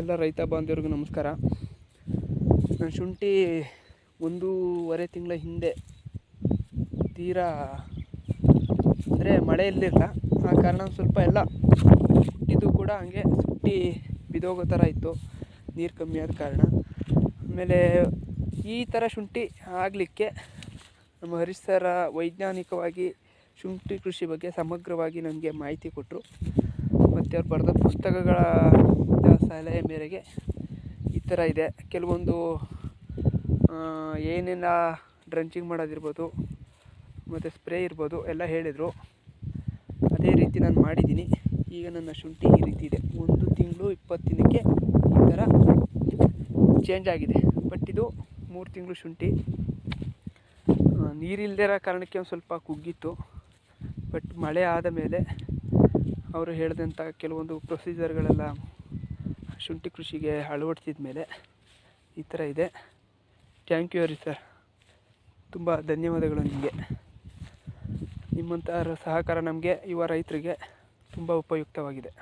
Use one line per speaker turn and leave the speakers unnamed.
ಎಲ್ಲ ರೈತ ಬಾಂಧವರಿಗೂ ನಮಸ್ಕಾರ. ನಾನು ಶುಂಠಿ ಒಂದೂವರೆ ತಿಂಗಳ ಹಿಂದೆ ತೀರಾ ಅಂದರೆ ಮಳೆ ಇರಲಿಲ್ಲ ಆ ಕಾರಣ ಸ್ವಲ್ಪ ಎಲ್ಲ ಹುಟ್ಟಿದ್ದು ಕೂಡ ಹಂಗೆ ಸುಟ್ಟಿ ಬಿದೋಗೋ ಥರ ಇತ್ತು. ನೀರು ಕಮ್ಮಿ ಆದ ಕಾರಣ. ಆಮೇಲೆ ಈ ಥರ ಶುಂಠಿ ಆಗಲಿಕ್ಕೆ ನಮ್ಮ ಹರೀಶ್ ಸರ ವೈಜ್ಞಾನಿಕವಾಗಿ ಶುಂಠಿ ಕೃಷಿ ಬಗ್ಗೆ ಸಮಗ್ರವಾಗಿ ನಮಗೆ ಮಾಹಿತಿ ಕೊಟ್ಟರು ಮತ್ತು ಅವ್ರು ಬರೆದ ಪುಸ್ತಕಗಳ ಮೇರೆಗೆ ಈ ಥರ ಇದೆ. ಕೆಲವೊಂದು ಏನೆಲ್ಲ ಡ್ರಂಚಿಂಗ್ ಮಾಡೋದಿರ್ಬೋದು, ಮತ್ತು ಸ್ಪ್ರೇ ಇರ್ಬೋದು ಎಲ್ಲ ಹೇಳಿದರು. ಅದೇ ರೀತಿ ನಾನು ಮಾಡಿದ್ದೀನಿ. ಈಗ ನನ್ನ ಶುಂಠಿ ಈ ರೀತಿ ಇದೆ. ಒಂದು ತಿಂಗಳು ಇಪ್ಪತ್ತು ದಿನಕ್ಕೆ ಈ ಥರ ಚೇಂಜ್ ಆಗಿದೆ. ಬಟ್ ಇದು ಮೂರು ತಿಂಗಳು ಶುಂಠಿ. ನೀರಿಲ್ಲದೆ ಇರೋ ಕಾರಣಕ್ಕೆ ಒಂದು ಸ್ವಲ್ಪ ಕುಗ್ಗಿತ್ತು. ಬಟ್ ಮಳೆ ಆದ ಮೇಲೆ ಅವರು ಹೇಳಿದಂಥ ಕೆಲವೊಂದು ಪ್ರೊಸೀಜರ್ಗಳೆಲ್ಲ ಶುಂಠಿ ಕೃಷಿಗೆ ಅಳವಡಿಸಿದ ಮೇಲೆ ಈ ಥರ ಇದೆ. ಥ್ಯಾಂಕ್ ಯು ರೀ ಸರ್ ತುಂಬ ಧನ್ಯವಾದಗಳು ನಿಮಗೆ. ನಿಮ್ಮಂಥ ಸಹಕಾರ ನಮಗೆ, ಯುವ ರೈತರಿಗೆ ತುಂಬ ಉಪಯುಕ್ತವಾಗಿದೆ.